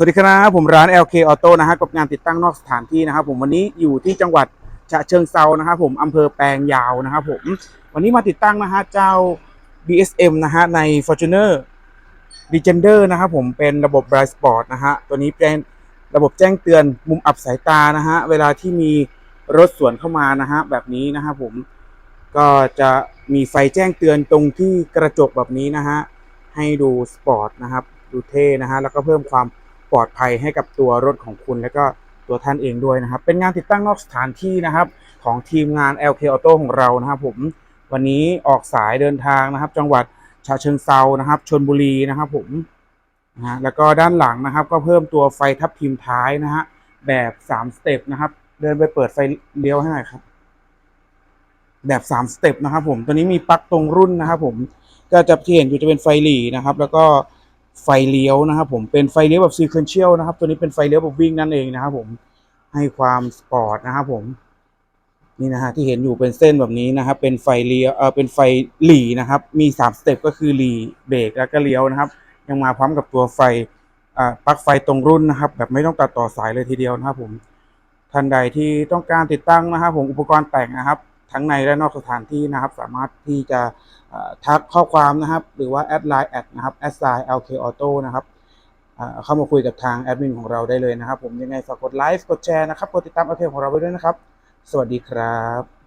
สวัสดีครับผมร้าน LK Auto นะฮะกับงานติดตั้งนอกสถานที่นะครับ ผมวันนี้อยู่ที่จังหวัดฉะเชิงเซานะครับผมอำเภอแปลงยาวนะครับผมวันนี้มาติดตั้งนะฮะเจ้า BSM นะฮะใน Fortuner Legender นะครับผมเป็นระบบ Bright Sport นะฮะตัวนี้เป็นระบบแจ้งเตือนมุมอับสายตานะฮะเวลาที่มีรถสวนเข้ามานะฮะแบบนี้นะครับผมก็จะมีไฟแจ้งเตือนตรงที่กระจกแบบนี้นะฮะให้ดูสปอร์ตนะครับดูเท่นะฮะแล้วก็เพิ่มความ ปลอดภัยให้กับตัวรถของคุณและก็ตัวท่านเองด้วยนะครับ เป็นงานติดตั้งนอกสถานที่นะครับ ของทีมงาน LK Auto ของเรานะครับผมวันนี้ออกสายเดินทางนะครับ จังหวัดฉะเชิงเซานะครับชนบุรีนะครับผมนะฮะแล้วก็ด้านหลังนะครับ ก็เพิ่มตัวไฟทับทิมท้ายนะฮะแบบ3สเต็ปนะครับ เดินไปเปิดไฟเลี้ยวให้หน่อยครับ แบบ3สเต็ปนะครับ ผมตัวนี้มีปลั๊กตรงรุ่นนะครับ ผมก็จะที่เห็นอยู่จะเป็นไฟหลีนะครับ แล้วก็ ไฟเลี้ยวนะครับผมเป็นไฟเลี้ยวแบบซีเควนเชียลนะครับ ตัวนี้เป็นไฟเลี้ยวแบบวิ่งนั่นเองนะครับผมให้ความสปอร์ตนะครับผมนี่นะฮะที่เห็นอยู่เป็นเส้นแบบนี้นะครับ เป็นไฟเลี้ยวเออเป็นไฟหลีนะครับ มีสามสเต็ปก็คือหลีเบรกแล้วก็เลี้ยวนะครับ ยังมาพร้อมกับตัวไฟอ่าปลั๊กไฟตรงรุ่นนะครับ แบบไม่ต้องตัดต่อสายเลยทีเดียวนะครับผมท่านใดที่ต้องการติดตั้งนะครับผมอุปกรณ์แต่งนะครับ ทั้งในและนอกสถานที่นะครับ สามารถที่จะทักข้อความนะครับ หรือว่าแอดไลน์แอดนะครับแอดไซน์ LK Auto นะครับเข้ามาคุยกับทางแอดมินของเราได้เลยนะครับ ผมยังไงฝากกดไลค์กดแชร์นะครับกดติดตาม LK ของเราไปด้วยนะครับ สวัสดีครับ